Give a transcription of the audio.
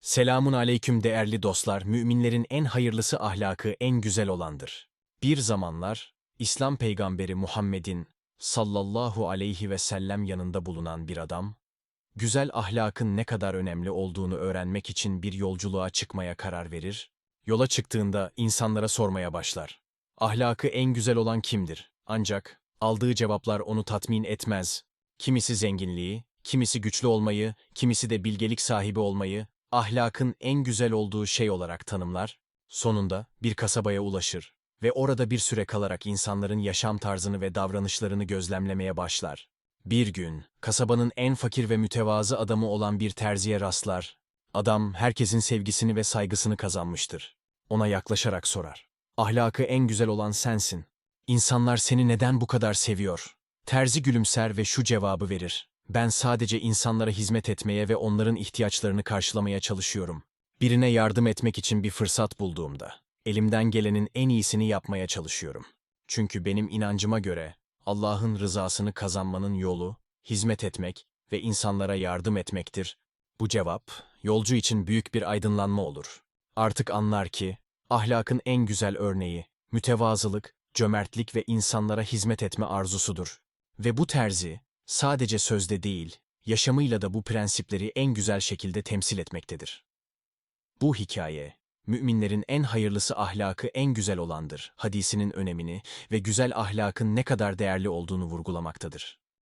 Selamun aleyküm değerli dostlar, müminlerin en hayırlısı ahlakı en güzel olandır. Bir zamanlar, İslam peygamberi Muhammed'in sallallahu aleyhi ve sellem yanında bulunan bir adam, güzel ahlakın ne kadar önemli olduğunu öğrenmek için bir yolculuğa çıkmaya karar verir, yola çıktığında insanlara sormaya başlar. Ahlakı en güzel olan kimdir? Ancak aldığı cevaplar onu tatmin etmez. Kimisi zenginliği, kimisi güçlü olmayı, kimisi de bilgelik sahibi olmayı, ahlakın en güzel olduğu şey olarak tanımlar. Sonunda bir kasabaya ulaşır ve orada bir süre kalarak insanların yaşam tarzını ve davranışlarını gözlemlemeye başlar. Bir gün, kasabanın en fakir ve mütevazı adamı olan bir terziye rastlar. Adam, herkesin sevgisini ve saygısını kazanmıştır. Ona yaklaşarak sorar. Ahlakı en güzel olan sensin. İnsanlar seni neden bu kadar seviyor? Terzi gülümser ve şu cevabı verir. Ben sadece insanlara hizmet etmeye ve onların ihtiyaçlarını karşılamaya çalışıyorum. Birine yardım etmek için bir fırsat bulduğumda, elimden gelenin en iyisini yapmaya çalışıyorum. Çünkü benim inancıma göre Allah'ın rızasını kazanmanın yolu hizmet etmek ve insanlara yardım etmektir. Bu cevap yolcu için büyük bir aydınlanma olur. Artık anlar ki ahlakın en güzel örneği mütevazılık, cömertlik ve insanlara hizmet etme arzusudur. Ve bu terzi sadece sözde değil, yaşamıyla da bu prensipleri en güzel şekilde temsil etmektedir. Bu hikaye, müminlerin en hayırlısı ahlakı en güzel olandır hadisinin önemini ve güzel ahlakın ne kadar değerli olduğunu vurgulamaktadır.